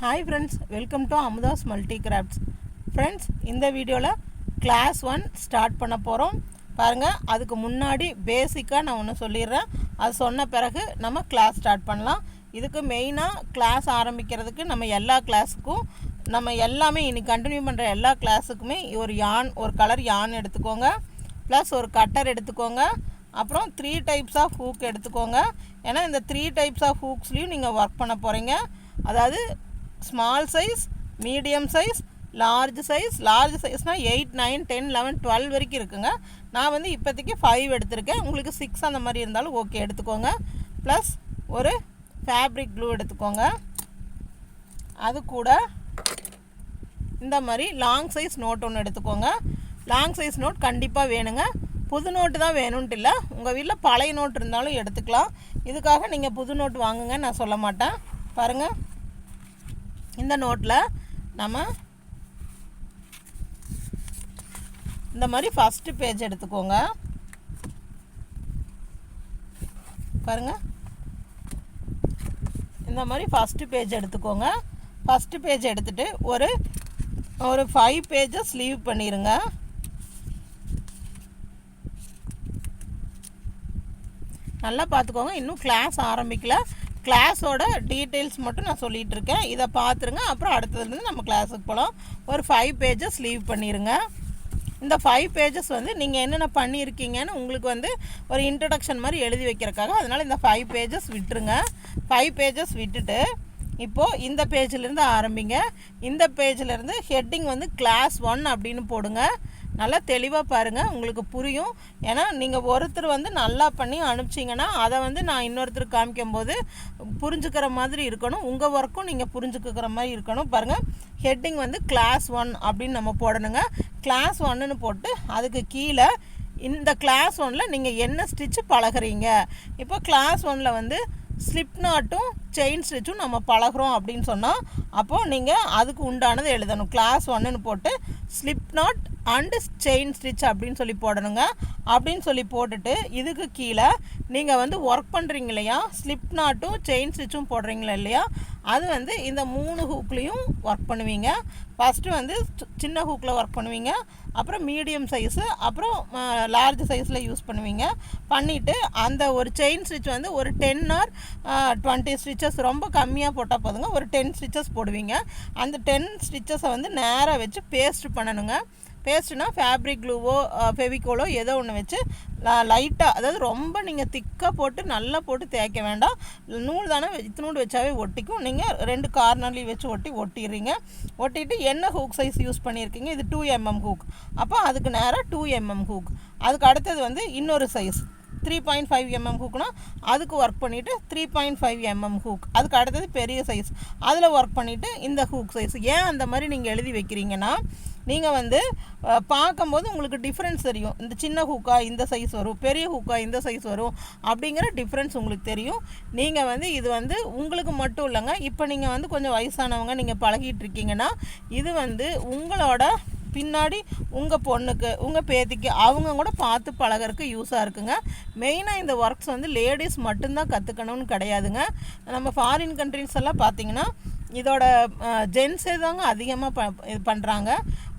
Hi friends welcome to Amudha's multi crafts friends இந்த வீடியோவில் class one start பண்ண போகிறோம் பாருங்கள் அதுக்கு முன்னாடி பேசிக்காக நான் ஒன்று சொல்லிடுறேன். அது சொன்ன பிறகு நம்ம கிளாஸ் ஸ்டார்ட் பண்ணலாம். இதுக்கு மெயினாக கிளாஸ் ஆரம்பிக்கிறதுக்கு நம்ம எல்லா கிளாஸுக்கும் நம்ம எல்லாமே இன்றைக்கி கண்டினியூ பண்ணுற எல்லா கிளாஸுக்குமே ஒரு யான் ஒரு கலர் யான் எடுத்துக்கோங்க. ப்ளஸ் ஒரு கட்டர் எடுத்துக்கோங்க. அப்புறம் த்ரீ டைப்ஸ் ஆஃப் ஹூக் எடுத்துக்கோங்க. ஏன்னா இந்த த்ரீ டைப்ஸ் ஆஃப் ஹூக்ஸ்லேயும் நீங்கள் ஒர்க் பண்ண போகிறீங்க அதாவது small size medium size large size large சைஸ்னால் eight nine ten eleven twelve வரைக்கும் இருக்குங்க. நான் வந்து இப்போதைக்கு ஃபைவ் எடுத்திருக்கேன். உங்களுக்கு சிக்ஸ் அந்த மாதிரி இருந்தாலும் ஓகே எடுத்துக்கோங்க. ப்ளஸ் ஒரு ஃபேப்ரிக் க்ளூ எடுத்துக்கோங்க. அது கூட இந்த மாதிரி லாங் சைஸ் நோட் ஒன்று எடுத்துக்கோங்க. லாங் சைஸ் நோட் கண்டிப்பாக வேணுங்க. புது நோட்டு தான் வேணும்ன்ட்டு இல்லை. உங்கள் வீட்டில் பழைய நோட் இருந்தாலும் எடுத்துக்கலாம். இதுக்காக நீங்கள் புது நோட் வாங்குங்க நான் சொல்ல மாட்டேன். பாருங்கள் இந்த நோட்டில் நம்ம இந்த மாதிரி ஃபஸ்ட்டு பேஜ் எடுத்துக்கோங்க. பாருங்கள் இந்த மாதிரி ஃபஸ்ட்டு பேஜ் எடுத்துக்கோங்க. ஃபஸ்ட்டு பேஜ் எடுத்துகிட்டு ஒரு ஒரு ஃபைவ் பேஜஸ் லீவ் பண்ணிடுங்க நல்லா பார்த்துக்கோங்க. இன்னும் கிளாஸ் ஆரம்பிக்கல. கிளாஸோட டீட்டெயில்ஸ் மட்டும் நான் சொல்லிகிட்டு இருக்கேன் இதை பார்த்துருங்க அப்புறம் அடுத்ததுலேருந்து நம்ம கிளாஸுக்கு போகலாம் ஒரு ஃபைவ் பேஜஸ் லீவ் பண்ணிடுங்க இந்த ஃபைவ் பேஜஸ் வந்து நீங்கள் என்னென்ன பண்ணியிருக்கீங்கன்னு உங்களுக்கு வந்து ஒரு இன்ட்ரடக்ஷன் மாதிரி எழுதி வைக்கிறக்காக அதனால் இந்த ஃபைவ் பேஜஸ் விட்டுருங்க. ஃபைவ் பேஜஸ் விட்டுட்டு இப்போது இந்த பேஜிலேருந்து ஆரம்பிங்க. இந்த பேஜிலேருந்து ஹெட்டிங் வந்து கிளாஸ் ஒன் அப்படின்னு போடுங்க. நல்லா தெளிவாக பாருங்கள் உங்களுக்கு புரியும். ஏன்னா நீங்கள் ஒருத்தர் வந்து நல்லா பண்ணி அனுப்பிச்சிங்கன்னா அதை வந்து நான் இன்னொருத்தருக்கு காமிக்கும்போது புரிஞ்சுக்கிற மாதிரி இருக்கணும். உங்கள் ஒர்க்கும் நீங்கள் புரிஞ்சுக்கிற மாதிரி இருக்கணும். பாருங்கள் ஹெட்டிங் வந்து கிளாஸ் ஒன் அப்படின்னு நம்ம போடணுங்க. கிளாஸ் ஒன்னுன்னு போட்டு அதுக்கு கீழே இந்த கிளாஸ் ஒன்னில் நீங்கள் என்ன ஸ்டிச்சு பழகுறீங்க? இப்போ கிளாஸ் ஒன்னில் வந்து ஸ்லிப் நாட்டும் செயின் ஸ்டிச்சும் நம்ம பழகுறோம் அப்படின்னு சொன்னால் அப்போது நீங்கள் அதுக்கு உண்டானது எழுதணும். கிளாஸ் ஒன்றுன்னு போட்டு slip knot and chain stitch அப்படின்னு சொல்லி போடணுங்க. அப்படின்னு சொல்லி போட்டுட்டு இதுக்கு கீழே நீங்கள் வந்து ஒர்க் பண்ணுறீங்க இல்லையா? ஸ்லிப் நாட்டும் செயின் ஸ்டிச்சும் போடுறீங்களா இல்லையா? அது வந்து இந்த மூணு ஹூக்லேயும் ஒர்க் பண்ணுவீங்க. ஃபஸ்ட்டு வந்து சின்ன ஹூக்கில் ஒர்க் பண்ணுவீங்க. அப்புறம் மீடியம் சைஸு அப்புறம் லார்ஜ் சைஸில் யூஸ் பண்ணுவீங்க. பண்ணிவிட்டு அந்த ஒரு செயின் ஸ்டிச் வந்து ஒரு டென் ஆர் டுவெண்ட்டி ஸ்டிச்சஸ் ரொம்ப கம்மியாக போட்டால் போதுங்க. ஒரு டென் ஸ்டிச்சஸ் போடுவீங்க. அந்த டென் ஸ்டிச்சஸை வந்து நேராக வச்சு பேஸ்ட் பண்ணணுங்க. பேஸ்ட்னா ஃபேப்ரிக் க்ளூவோ ஃபெவிகோலோ ஏதோ ஒன்று வச்சு லைட்டாக அதாவது ரொம்ப நீங்கள் திக்காக போட்டு நல்லா போட்டு தேய்க்க வேண்டாம். நூல் தானே இத்தினூடு வச்சாவே ஒட்டிக்கும். நீங்கள் ரெண்டு கார்னர்லேயும் வச்சு ஒட்டி ஒட்டிடுறீங்க. ஒட்டிட்டு என்ன ஹூக் சைஸ் யூஸ் பண்ணியிருக்கீங்க? இது டூ எம்எம் ஹூக் அப்போ அதுக்கு நேராக டூ எம்எம் ஹூக் அதுக்கு அடுத்தது வந்து இன்னொரு size three point five mm ஹூக்னால் அதுக்கு ஒர்க் பண்ணிவிட்டு three point five mm hook அதுக்கு அடுத்தது பெரிய சைஸ் அதில் ஒர்க் பண்ணிவிட்டு இந்த ஹூக் சைஸ் ஏன் அந்த மாதிரி நீங்கள் எழுதி வைக்கிறீங்கன்னா நீங்கள் வந்து பார்க்கும்போது உங்களுக்கு டிஃப்ரென்ஸ் தெரியும். இந்த சின்ன ஹூக்கா இந்த சைஸ் வரும். பெரிய ஹூக்கா இந்த சைஸ் வரும். அப்படிங்கிற டிஃப்ரென்ஸ் உங்களுக்கு தெரியும். நீங்கள் வந்து இது வந்து உங்களுக்கு மட்டும் இல்லைங்க. இப்போ நீங்கள் வந்து கொஞ்சம் வயசானவங்க நீங்கள் பழகிட்டு இருக்கீங்கன்னா இது வந்து உங்களோட பின்னாடி உங்கள் பொண்ணுக்கு உங்கள் பேத்திக்கு அவங்க கூட பார்த்து பழகிறதுக்கு யூஸாக இருக்குங்க. மெயினாக இந்த ஒர்க்ஸ் வந்து லேடிஸ் மட்டும்தான் கற்றுக்கணும்னு கிடையாதுங்க. நம்ம ஃபாரின் கண்ட்ரிஸ் எல்லாம் பார்த்தீங்கன்னா இதோட ஜென்ஸே தாங்க அதிகமாக ப இது பண்ணுறாங்க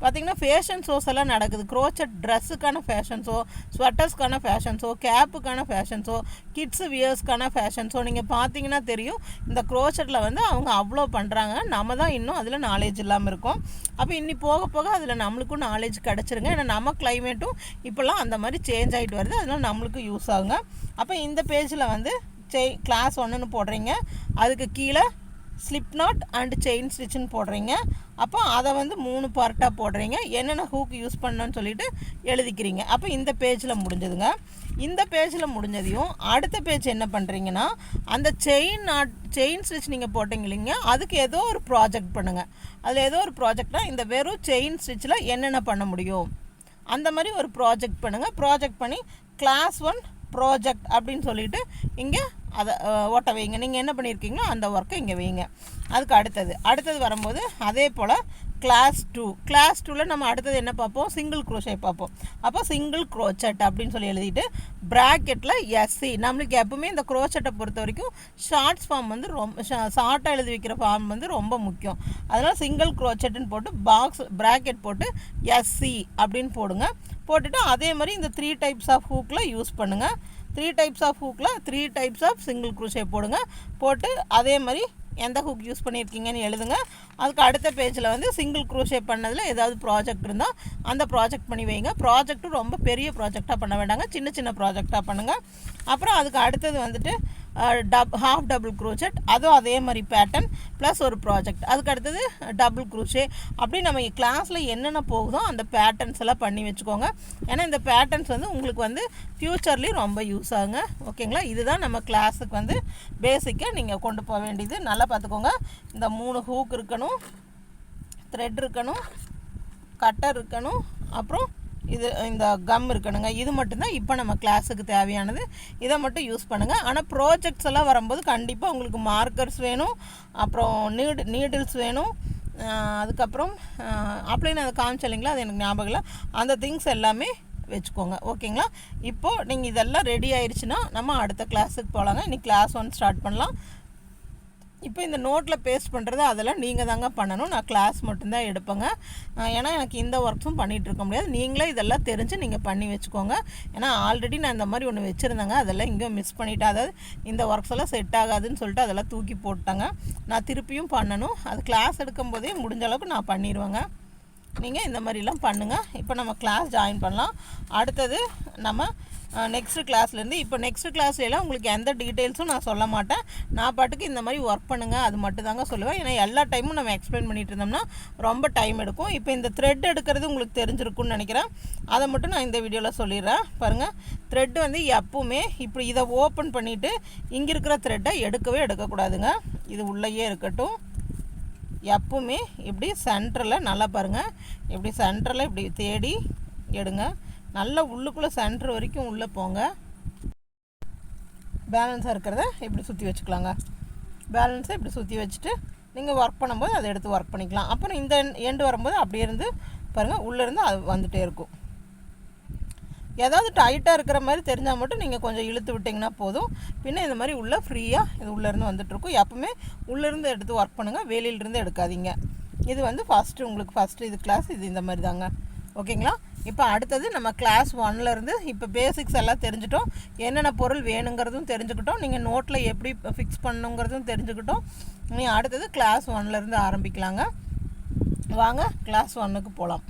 பார்த்திங்கன்னா ஃபேஷன் ஷோஸ் எல்லாம் நடக்குது. க்ரோச்சட் ட்ரெஸ்ஸுக்கான ஃபேஷன் ஷோ ஸ்வெட்டர்ஸ்க்கான ஃபேஷன் ஷோ கேப்புக்கான ஃபேஷன் ஷோ கிட்ஸு வியர்ஸ்க்கான ஃபேஷன் ஷோ நீங்கள் பார்த்தீங்கன்னா தெரியும் இந்த க்ரோச்சட்டில் வந்து அவங்க அவ்வளோ பண்ணுறாங்க நம்ம தான் இன்னும் அதில் நாலேஜ் இல்லாமல் இருக்கும். அப்போ இன்னி போக போக அதில் நம்மளுக்கும் நாலேஜ் கிடச்சிருங்க. ஏன்னா நம்ம கிளைமேட்டும் இப்போல்லாம் அந்த மாதிரி சேஞ்ச் ஆகிட்டு வருது. அதனால் நம்மளுக்கும் யூஸ் ஆகுங்க. அப்போ இந்த பேஜில் வந்து செய் கிளாஸ் ஒன்றுன்னு போடுறீங்க. அதுக்கு கீழே ஸ்லிப் நாட் அண்ட் செயின் ஸ்டிச்சுன்னு போடுறீங்க. அப்போ அதை வந்து மூணு பார்ட்டாக போடுறீங்க. என்னென்ன ஹூக் யூஸ் பண்ணணும்னு சொல்லிட்டு எழுதிக்கிறீங்க. அப்போ இந்த பேஜில் முடிஞ்சதுங்க. இந்த பேஜில் முடிஞ்சதையும் அடுத்த பேஜ் என்ன பண்ணுறீங்கன்னா அந்த செயின் நாட் செயின் ஸ்டிச் நீங்கள் போட்டிங்க இல்லைங்க அதுக்கு ஏதோ ஒரு ப்ராஜெக்ட் பண்ணுங்கள் அதில் ஏதோ ஒரு ப்ராஜெக்ட்னால் இந்த வெறும் செயின் ஸ்டிச்சில் என்னென்ன பண்ண முடியும்? அந்த மாதிரி ஒரு ப்ராஜெக்ட் பண்ணுங்கள் ப்ராஜெக்ட் பண்ணி கிளாஸ் ஒன் ப்ராஜெக்ட் அப்படின்னு சொல்லிட்டு இங்கே அதை ஓட்ட வைங்க. நீங்கள் என்ன பண்ணியிருக்கீங்களோ அந்த ஒர்க்கை இங்கே வைங்க. அதுக்கு அடுத்தது. அடுத்தது வரும்போது அதே போல் கிளாஸ் டூ கிளாஸ் டூவில் நம்ம அடுத்தது என்ன பார்ப்போம்? சிங்கிள் க்ரோஷே பார்ப்போம். அப்போ சிங்கிள் குரோச்சட் அப்படின்னு சொல்லி எழுதிட்டு ப்ராக்கெட்டில் எஸ்சி நம்மளுக்கு எப்பவுமே இந்த குரோச்சட்டை பொறுத்த வரைக்கும் ஷார்ட்ஸ் ஃபார்ம் வந்து ரொம்ப ஷார்ட்டாக எழுதி வைக்கிற ஃபார்ம் வந்து ரொம்ப முக்கியம். அதனால் சிங்கிள் க்ரோச்சட்டுன்னு போட்டு பாக்ஸ் ப்ராக்கெட் போட்டு எஸ்சி அப்படின்னு போடுங்க. போட்டுட்டு அதே மாதிரி இந்த த்ரீ டைப்ஸ் ஆஃப் ஹூக்கில் யூஸ் பண்ணுங்கள் three types of ஹூக்கில் three types of single crochet போடுங்க. போட்டு அதே மாதிரி எந்த ஹுக் யூஸ் பண்ணியிருக்கீங்கன்னு எழுதுங்க. அதுக்கு அடுத்த பேஜில் வந்து சிங்கிள் க்ரூஷே பண்ணதில் ஏதாவது ப்ராஜெக்ட் இருந்தால் அந்த ப்ராஜெக்ட் பண்ணி வைங்க. ப்ராஜெக்ட்டும் ரொம்ப பெரிய ப்ராஜெக்டாக பண்ண வேண்டாங்க. சின்ன சின்ன ப்ராஜெக்டாக பண்ணுங்கள் அப்புறம் அதுக்கு அடுத்தது வந்துட்டு டப் ஹாஃப் டபுள் க்ரூச்சட் அதுவும் அதே மாதிரி பேட்டர்ன் ப்ளஸ் ஒரு ப்ராஜெக்ட் அதுக்கு அடுத்தது டபுள் க்ரூஷே அப்படி நம்ம கிளாஸில் என்னென்ன போகுதோ அந்த பேட்டர்ன்ஸ் எல்லாம் பண்ணி வச்சுக்கோங்க. ஏன்னா இந்த பேட்டர்ன்ஸ் வந்து உங்களுக்கு வந்து ஃப்யூச்சர்லேயும் ரொம்ப யூஸ் ஆகுங்க. ஓகேங்களா? இதுதான் நம்ம கிளாஸுக்கு வந்து பேசிக்காக நீங்கள் கொண்டு போக வேண்டியது. நல்லா பார்த்துக்கோங்க. இந்த மூணு ஹூக் இருக்கணும் த்ரெட் இருக்கணும் கட்டர் இருக்கணும் அப்புறம் இது இந்த கம் இருக்கணுங்க. இது மட்டும்தான் இப்போ நம்ம கிளாஸுக்கு தேவையானது. இதை மட்டும் யூஸ் பண்ணுங்கள் ஆனால் ப்ராஜெக்ட்ஸ் எல்லாம் வரும்போது கண்டிப்பாக உங்களுக்கு மார்க்கர்ஸ் வேணும். அப்புறம் நீடு நீடில்ஸ் வேணும். அதுக்கப்புறம் அப்படியே நான் அதை காமிச்சேன் இல்லைங்களா? அது எனக்கு ஞாபகம் இல்லை. அந்த திங்ஸ் எல்லாமே வச்சுக்கோங்க. ஓகேங்களா இப்போது நீங்கள் இதெல்லாம் ரெடி ஆயிடுச்சுன்னா நம்ம அடுத்த கிளாஸுக்கு போகலாங்க இன்னைக்கு கிளாஸ் ஒன் ஸ்டார்ட் பண்ணலாம். இப்போ இந்த நோட்டில் பேஸ்ட் பண்ணுறது அதெல்லாம் நீங்கள் தாங்க பண்ணணும். நான் கிளாஸ் மட்டும்தான் எடுப்பேங்க. ஏன்னா எனக்கு இந்த ஒர்க்ஸும் பண்ணிகிட்டு இருக்க முடியாது. நீங்களே இதெல்லாம் தெரிஞ்சு நீங்கள் பண்ணி வச்சுக்கோங்க. ஏன்னா ஆல்ரெடி நான் இந்த மாதிரி ஒன்று வச்சுருந்தேங்க. அதெல்லாம் இங்கேயும் மிஸ் பண்ணிட்டேன். அதாவது இந்த ஒர்க்ஸ் எல்லாம் செட் ஆகாதுன்னு சொல்லிட்டு அதெல்லாம் தூக்கி போட்டாங்க நான் திருப்பியும் பண்ணணும். அது கிளாஸ் எடுக்கும்போதே முடிஞ்ச அளவுக்கு நான் பண்ணிடுவேங்க நீங்கள் இந்த மாதிரிலாம் பண்ணுங்கள் இப்போ நம்ம கிளாஸ் ஜாயின் பண்ணலாம். அடுத்தது நம்ம நெக்ஸ்ட் கிளாஸ்லேருந்து இப்போ நெக்ஸ்ட் கிளாஸ்லாம் உங்களுக்கு எந்த டீட்டெயில்ஸும் நான் சொல்ல மாட்டேன். நான் பாட்டுக்கு இந்த மாதிரி ஒர்க் பண்ணுங்கள் அது மட்டும் தாங்க சொல்லுவேன். ஏன்னா எல்லா டைமும் நம்ம எக்ஸ்பிளைன் பண்ணிட்டு இருந்தோம்னா ரொம்ப டைம் எடுக்கும். இப்போ இந்த த்ரெட் எடுக்கிறது உங்களுக்கு தெரிஞ்சிருக்கும்னு நினைக்கிறேன். அதை மட்டும் நான் இந்த வீடியோவில் சொல்லிடுறேன். பாருங்கள் த்ரெட் வந்து எப்பவுமே இப்படி இதை ஓப்பன் பண்ணிவிட்டு இங்கே இருக்கிற த்ரெட்டை எடுக்கவே எடுக்கக்கூடாதுங்க. இது உள்ளேயே இருக்கட்டும். எப்பவுமே இப்படி சென்டரில் நல்லா பாருங்கள் இப்படி சென்டரில் இப்படி தேடி எடுங்க. நல்லா உள்ளுக்குள்ளே சென்டர் வரைக்கும் உள்ளே போங்க. பேலன்ஸாக இருக்கிறத இப்படி சுற்றி வச்சுக்கலாங்க. பேலன்ஸை இப்படி சுற்றி வச்சுட்டு நீங்கள் ஒர்க் பண்ணும்போது அதை எடுத்து ஒர்க் பண்ணிக்கலாம். அப்புறம் இந்த எண்டு வரும்போது அப்படியே இருந்து பாருங்கள் உள்ளேருந்து அது வந்துகிட்டே இருக்கும். ஏதாவது டைட்டாக இருக்கிற மாதிரி தெரிஞ்சால் மட்டும் நீங்கள் கொஞ்சம் இழுத்து விட்டிங்கன்னா போதும். பின்ன இந்த மாதிரி உள்ளே ஃப்ரீயாக இது உள்ளேருந்து வந்துட்டுருக்கும் எப்பவுமே உள்ளேருந்து எடுத்து ஒர்க் பண்ணுங்கள் வெளியிலேருந்து எடுக்காதீங்க. இது வந்து ஃபஸ்ட்டு உங்களுக்கு ஃபஸ்ட்டு இது கிளாஸ் இது இந்த மாதிரி தாங்க. ஓகேங்களா இப்போ அடுத்தது நம்ம கிளாஸ் ஒன்லேருந்து இப்போ பேசிக்ஸ் எல்லாம் தெரிஞ்சிட்டோம். என்னென்ன பொருள் வேணுங்கிறதும் தெரிஞ்சுக்கிட்டோம். நீங்கள் நோட்டில் எப்படி ஃபிக்ஸ் பண்ணுங்கிறதும் தெரிஞ்சுக்கிட்டோம். நீ அடுத்தது கிளாஸ் ஒன்லேருந்து ஆரம்பிக்கலாங்க. வாங்க கிளாஸ் ஒன்னுக்கு போகலாம்